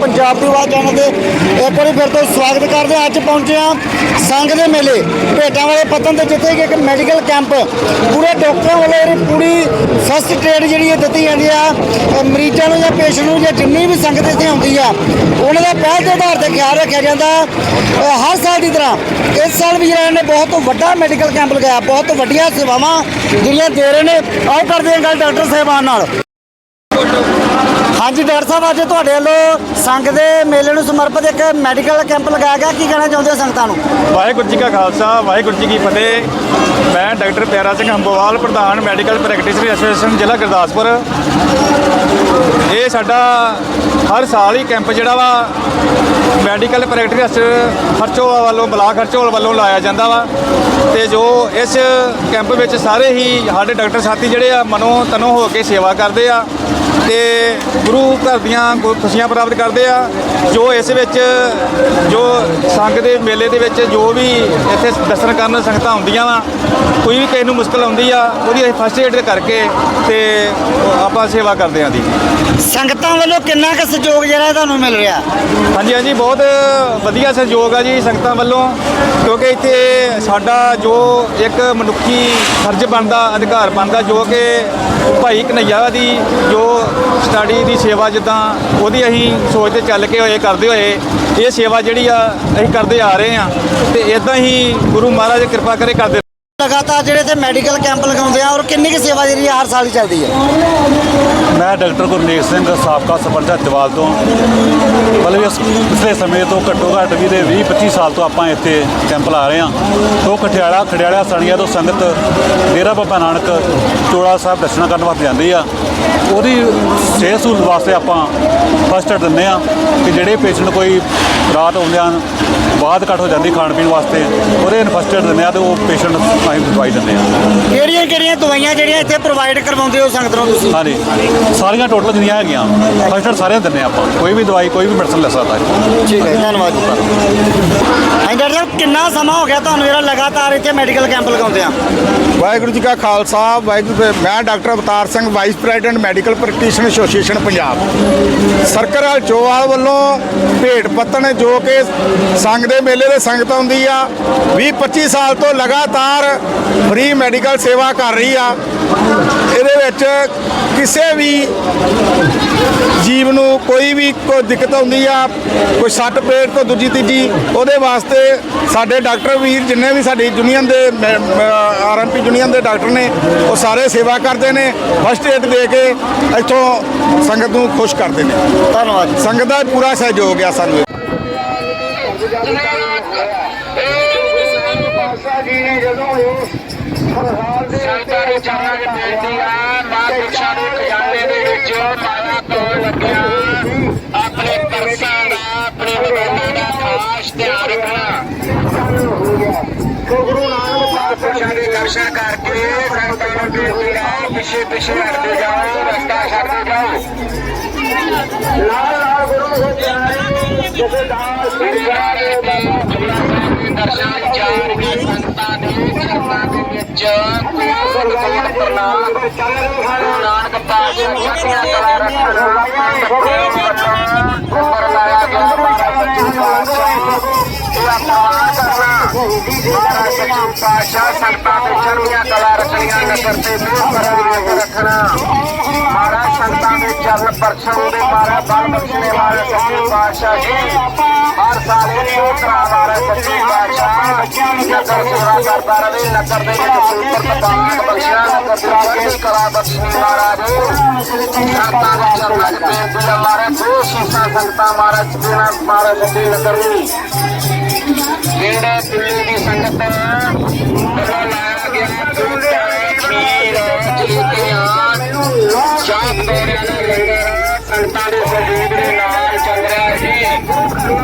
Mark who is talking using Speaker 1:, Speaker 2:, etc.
Speaker 1: ਪੰਜਾਬ ਦੀ ਆਵਾਜ਼ ਚੈਨਲ ਦੇ ਇੱਕ ਵਾਰੀ ਫਿਰ ਤੋਂ ਸਵਾਗਤ ਕਰਦੇ ਹਾਂ। ਅੱਜ ਪਹੁੰਚੇ ਹਾਂ ਸੰਘ ਦੇ ਮੇਲੇ। ਭੇਟਾਂ ਵਾਲੇ ਪਤਨ ਤੇ ਜਿੱਥੇ ਕਿ ਇੱਕ ਮੈਡੀਕਲ ਕੈਂਪ ਪੂਰੇ ਡਾਕਟਰਾਂ ਵੱਲੋਂ ਪੂਰੀ ਫਸਟ ਏਡ ਜਿਹੜੀ ਹੈ ਦਿੱਤੀ ਜਾਂਦੀ ਆ ਮਰੀਜ਼ਾਂ ਨੂੰ ਜਾਂ ਪੇਸ਼ੈਂਟ ਨੂੰ ਜਾਂ ਜਿੰਨੀ ਵੀ ਸੰਗਤ ਇੱਥੇ ਆਉਂਦੀ ਆ, ਉਹਨਾਂ ਦਾ ਪਹਿਲ ਦੇ ਆਧਾਰ ਤੇ ਖਿਆਲ ਰੱਖਿਆ ਜਾਂਦਾ। ਹਰ ਸਾਲ ਦੀ ਤਰ੍ਹਾਂ ਇਸ ਸਾਲ ਵੀ ਜਿਹੜਾ ਇਹਨੇ ਬਹੁਤ ਵੱਡਾ ਮੈਡੀਕਲ ਕੈਂਪ ਲਗਾਇਆ, ਬਹੁਤ ਵੱਡੀਆਂ ਸੇਵਾਵਾਂ ਜਿਹੜੀਆਂ ਦੇ ਰਹੇ ਨੇ। ਆਓ ਕਰਦੇ ਹਾਂ ਗੱਲ ਡਾਕਟਰ ਸਾਹਿਬਾਨ ਨਾਲ। ਹਾਂਜੀ, ਡਾਕਟਰ ਸਾਹਿਬ, ਅੱਜ ਤੁਹਾਡੇ ਵੱਲੋਂ ਸੰਘ ਦੇ ਮੇਲੇ ਨੂੰ ਸਮਰਪਿਤ ਇੱਕ ਮੈਡੀਕਲ ਕੈਂਪ ਲਗਾਇਆ ਗਿਆ। ਕੀ ਕਹਿਣਾ ਚਾਹੁੰਦੇ ਹੋ ਸੰਗਤਾਂ ਨੂੰ?
Speaker 2: ਵਾਹਿਗੁਰੂ ਜੀ ਕਾ ਖਾਲਸਾ, ਵਾਹਿਗੁਰੂ ਜੀ ਕੀ ਫਤਿਹ। ਮੈਂ ਡਾਕਟਰ ਪਿਆਰਾ ਸਿੰਘ ਹੰਬੋਵਾਲ ਪ੍ਰਧਾਨ ਮੈਡੀਕਲ ਪ੍ਰੈਕਟਿਸ਼ਨਰ ਐਸੋਸੀਏਸ਼ਨ, ਜ਼ਿਲ੍ਹਾ ਗੁਰਦਾਸਪੁਰ। ਇਹ ਸਾਡਾ ਹਰ ਸਾਲ ਹੀ ਕੈਂਪ ਜਿਹੜਾ ਵਾ, ਮੈਡੀਕਲ ਪ੍ਰੈਕਟਿਸ਼ਨਰ ਖਰਚੋਵਾਲ ਵੱਲੋਂ, ਬਲਾਕ ਖਰਚੋਵਾਲ ਵੱਲੋਂ ਲਾਇਆ ਜਾਂਦਾ ਵਾ। ਤੇ ਜੋ ਇਸ ਕੈਂਪ ਵਿੱਚ ਸਾਰੇ ਹੀ ਸਾਡੇ ਡਾਕਟਰ ਸਾਥੀ ਜਿਹੜੇ ਆ, ਮਨੋਂ ਤਨੋਂ ਹੋ ਕੇ ਸੇਵਾ ਕਰਦੇ ਆ। ਤੇ ਗੁਰੂ ਘਰ ਦੀਆਂ ਖੁਸ਼ੀਆਂ ਪ੍ਰਾਪਤ ਕਰਦੇ ਆ ਜੋ ਇਸ ਵਿੱਚ ਜੋ ਸੰਗ ਦੇ ਮੇਲੇ ਦੇ ਵਿੱਚ ਜੋ ਵੀ ਇੱਥੇ ਦਰਸ਼ਨ ਕਰਨ ਸੰਗਤਾਂ ਆਉਂਦੀਆਂ ਵਾ ਕੋਈ ਵੀ ਕਿਸੇ ਨੂੰ ਮੁਸ਼ਕਲ ਆਉਂਦੀ ਆ ਉਹਦੀ ਅਸੀਂ ਫਸਟ ਏਡ ਕਰਕੇ ਤੇ ਆਪਾਂ ਸੇਵਾ ਕਰਦੇ ਆਂ ਦੀ।
Speaker 1: ਸੰਗਤਾਂ ਵੱਲੋਂ ਕਿੰਨਾ ਕੁ ਸਹਿਯੋਗ ਜਿਹੜਾ ਤੁਹਾਨੂੰ ਮਿਲ ਰਿਹਾ?
Speaker 2: ਹਾਂਜੀ ਹਾਂਜੀ ਬਹੁਤ ਵਧੀਆ ਸਹਿਯੋਗ ਆ ਜੀ ਸੰਗਤਾਂ ਵੱਲੋਂ ਕਿਉਂਕਿ ਇੱਥੇ ਸਾਡਾ ਜੋ ਇੱਕ ਮਨੁੱਖੀ ਫਰਜ਼ ਬਣਦਾ ਅਧਿਕਾਰ ਬਣਦਾ ਜੋ ਕਿ ਭਾਈ ਕਨਈਆ ਦੀ ਜੋ ਸਟੱਡੀ ਦੀ ਸੇਵਾ ਜਿੱਦਾਂ ਉਹਦੀ ਅਸੀਂ ਸੋਚ ਤੇ ਚੱਲ ਕੇ ਹੋਏ, ਕਰਦੇ ਹੋਏ, ਇਹ ਸੇਵਾ ਜਿਹੜੀ ਆ, ਅਸੀਂ ਕਰਦੇ ਆ ਰਹੇ ਆ ਤੇ ਇਦਾਂ ਹੀ ਗੁਰੂ ਮਹਾਰਾਜ ਕਿਰਪਾ ਕਰੇ ਕਰਦੇ
Speaker 1: ਲਗਾਤਾਰ ਜਿਹੜੇ ਇੱਥੇ ਮੈਡੀਕਲ ਕੈਂਪ ਲਗਾਉਂਦੇ ਆ, ਔਰ ਕਿੰਨੀ ਕੁ ਸੇਵਾ ਜਿਹੜੀ ਆ ਹਰ ਸਾਲ ਹੀ ਚੱਲਦੀ ਹੈ?
Speaker 3: ਡਾਕਟਰ ਗੁਰਨੇਕ ਸਿੰਘ ਸਾਬਕਾ ਸਰਪੰਚ ਹੱਤਵਾਲ ਤੋਂ ਮਤਲਬ ਇਸ ਪਿਛਲੇ ਸਮੇਂ ਤੋਂ ਘੱਟੋ ਘੱਟ ਵੀ ਦੇ 20 25 ਸਾਲ ਤੋਂ ਆਪਾਂ ਇੱਥੇ ਕੈਂਪ ਲਾ ਰਹੇ ਹਾਂ। ਤੋਂ ਖਟਿਆਲਾ ਖੜਿਆਲਾ ਸਣੀਆਂ ਤੋਂ ਸੰਗਤ ਡੇਰਾ ਬਾਬਾ ਨਾਨਕ ਚੋੜਾ ਸਾਹਿਬ ਦਰਸ਼ਨ ਕਰਨ ਵਾਸਤੇ ਜਾਂਦੀ ਆ। ਉਹਦੀ ਸਿਹਤ ਸਹੂਲਤ ਵਾਸਤੇ ਆਪਾਂ ਫਸਟ ਏਡ ਦਿੰਦੇ ਆ ਕਿ ਜਿਹੜੇ ਪੇਸ਼ੈਂਟ ਕੋਈ ਰਾਤ ਆਉਂਦਿਆਂ ਬਾਅਦ ਘੱਟ ਹੋ ਜਾਂਦੀ ਖਾਣ ਪੀਣ ਵਾਸਤੇ ਉਹਦੇ ਫਸਟ ਏਡ ਦਿੰਦੇ ਆ ਤੇ ਉਹ ਪੇਸ਼ੈਂਟ ਅਸੀਂ ਦਵਾਈ ਦਿੰਦੇ ਆ।
Speaker 1: ਕਿਹੜੀਆਂ ਕਿਹੜੀਆਂ ਦਵਾਈਆਂ ਜਿਹੜੀਆਂ ਇੱਥੇ ਪ੍ਰੋਵਾਈਡ ਕਰਵਾਉਂਦੇ ਹੋ ਸੰਗਤ ਨੂੰ ਤੁਸੀਂ?
Speaker 3: ਹਾਂਜੀ। ਸਾਰੀਆਂ ਟੋਟਲ ਜਿੰਨੀਆਂ ਹੈਗੀਆਂ ਫਸਟ ਏਡ ਸਾਰਿਆਂ ਹਾਂ ਆਪਾਂ। ਕੋਈ ਵੀ ਦਵਾਈ ਕੋਈ ਵੀ ਮੈਡੀਸਨ ਲੈ ਸਕਦਾ ਹੈ।
Speaker 1: ਠੀਕ ਹੈ ਧੰਨਵਾਦ ਜੀ। ਹਾਂਜੀ ਡਾਕਟਰ ਸਾਹਿਬ ਕਿੰਨਾ ਸਮਾਂ ਹੋ ਗਿਆ ਤੁਹਾਨੂੰ ਜਿਹੜਾ ਲਗਾਤਾਰ ਇੱਥੇ ਮੈਡੀਕਲ ਕੈਂਪ ਲਗਾਉਂਦੇ ਆ?
Speaker 4: ਵਾਹਿਗੁਰੂ ਜੀ ਕਾ ਖਾਲਸਾ ਵਾਹਿਗੁਰੂ ਮੈਂ doctor Avtar Singh vice president medical practitioner association Punjab. Circle Chowal ਵੱਲੋਂ ਭੇਟ ਪੱਤਣ ਜੋ ਕਿ ਸੰਘ ਦੇ ਮੇਲੇ ਦੇ ਸੰਗਤ ਆਉਂਦੀ ਆ 20 25 ਸਾਲ ਤੋਂ ਲਗਾਤਾਰ ਫ੍ਰੀ ਮੈਡੀਕਲ ਸੇਵਾ ਕਰ ਰਹੀ ਆ। ਇਹਦੇ ਵਿੱਚ ਕਿਸੇ ਵੀ ਜੀਵ ਨੂੰ ਕੋਈ ਵੀ ਕੋਈ ਦਿੱਕਤ ਆਉਂਦੀ ਆ ਕੋਈ ਸੱਟ ਪੇਟ ਤੋਂ ਦੂਜੀ ਤੀਜੀ ਉਹਦੇ ਵਾਸਤੇ ਸਾਡੇ ਡਾਕਟਰ ਵੀਰ ਜਿੰਨੇ ਵੀ ਸਾਡੀ ਯੂਨੀਅਨ ਦੇ ਆਰਐਮਪੀ ਯੂਨੀਅਨ ਦੇ ਡਾਕਟਰ ਨੇ ਉਹ ਸਾਰੇ ਸੇਵਾ ਕਰਦੇ ਨੇ ਫਸਟ ਏਡ ਦੇ ਕੇ ਇੱਥੋਂ ਸੰਗਤ ਨੂੰ ਖੁਸ਼ ਕਰਦੇ ਨੇ।
Speaker 1: ਧੰਨਵਾਦ
Speaker 4: ਸੰਗਤ ਦਾ ਪੂਰਾ ਸਹਿਯੋਗ ਆ ਸਾਨੂੰ।
Speaker 5: ਸੰਤਾਂ ਨੂੰ ਚਰਨਾਂ 'ਚ ਬੇਨਤੀ ਆ ਮਹਾਂਪੁਰਸ਼ਾਂ ਨੂੰ ਖਜ਼ਾਨੇ ਦੇ ਵਿੱਚ ਮਾਇਆ ਤੋਂ ਲੱਗਿਆ ਸੰਗਤਾਂ ਦਾ ਆਪਣੇ ਮੋਬਾਈਲਾਂ ਦਾ ਖਾਸ ਧਿਆਨ ਰੱਖਣਾ ਮਹਾਂਪੁਰਸ਼ਾਂ ਦੇ ਦਰਸ਼ਨ ਕਰਕੇ ਸੰਗਤਾਂ ਨੂੰ ਬੇਨਤੀ ਆ ਪਿੱਛੇ ਪਿੱਛੇ ਹਟਦੇ ਜਾਓ ਰਸਤਾ ਛੱਡਦੇ ਜਾਓ ਲਾਲ ਲਾਲ ਗੁਰੂ ਹੋ ਜਾਏ ਜਿਸੇ ਦਾਸ ਗੁਰੂਆਂ ਦੇ ਦਰਸ਼ਨ ਚਾਰ ਕੇ ਸੰਤਾਂ ਦੇ ਚਰਨਾਂ ਦੇ ਵਿੱਚ ਕੋਲ ਕੋਲ ਪ੍ਰਣਾਮ ਗੁਰੂ ਨਾਨਕ ਪਾਤਸ਼ਾਹ ਚੜ੍ਹਦੀਆਂ ਕਲਾ ਰੱਖਣ ਉੱਪਰ ਲਾਇਆ ਗਿਆ ਮਾਰਾ ਸੱਚੇ ਪਾਤਸ਼ਾਹ ਇਹ ਅਪਮਾਨ ਕਰਨਾ ਮਾਰਾ ਸੱਚੇ ਪਾਤਸ਼ਾਹ ਸੰਤਾਂ ਦੇ ਚੜ੍ਹਦੀਆਂ ਕਲਾ ਰੱਖਣੀਆਂ ਨਜ਼ਰ ਤੇ ਮੂੰਹ ਕਰਾਂਗੇ ਰੱਖਣਾ ਮਾਰਾ ਸੰਤਾਂ ਦੇ ਚਰਨ ਪਰਛਣ ਦੇ ਮਾਰਾ ਬਲ ਬਖਸ਼ਣੇ ਵਾਲੇ ਸੱਚੇ ਪਾਤਸ਼ਾਹ ਜੀ। ਹਰ ਸਾਲ ਇਹ ਸੋਤਰਾ ਮਾਰਾ ਸੱਚੇ ਪਾਤਸ਼ਾਹ ਨਗਰ ਸੇਵਾ ਕਰਦਾ ਰਵੇ, ਨਗਰ ਦੇ ਵਿੱਚ ਸੂਤਰ ਤਪਾਕ ਬਖਸ਼ਿਆ। ਨਗਰ ਦੇ ਕਲਾ ਬਖਸ਼ਣੀ ਮਹਾਰਾਜ। ਸੰਤਾਂ ਦੇ ਚਰਨਾਂ 'ਚ ਬੇਨਤੀ ਹੈ ਮਹਾਰਾਜ ਦੋ ਸ਼ੀਸ਼ਾਂ ਸੰਗਤਾਂ ਮਹਾਰਾਜ ਬਿਨਾ ਮਹਾਰਾਜ ਸੱਚੇ ਨਗਰ ਨੂੰ ਜਿਹੜੇ ਦਿੱਲੀ ਦੀ ਸੰਗਤ ਵੱਲੋਂ ਲਾਇਆ ਗਿਆ ਦੂਜਾ ਖੀਰ ਜਲੇਬੀਆਂ ਚਾਹ ਪਕੌੜਿਆਂ ਦਾ ਲੰਗਰ ਸੰਗਤਾਂ ਦੇ ਸਹਿਯੋਗ ਦੇ ਨਾਲ ਚੱਲ ਰਿਹਾ ਸੀ।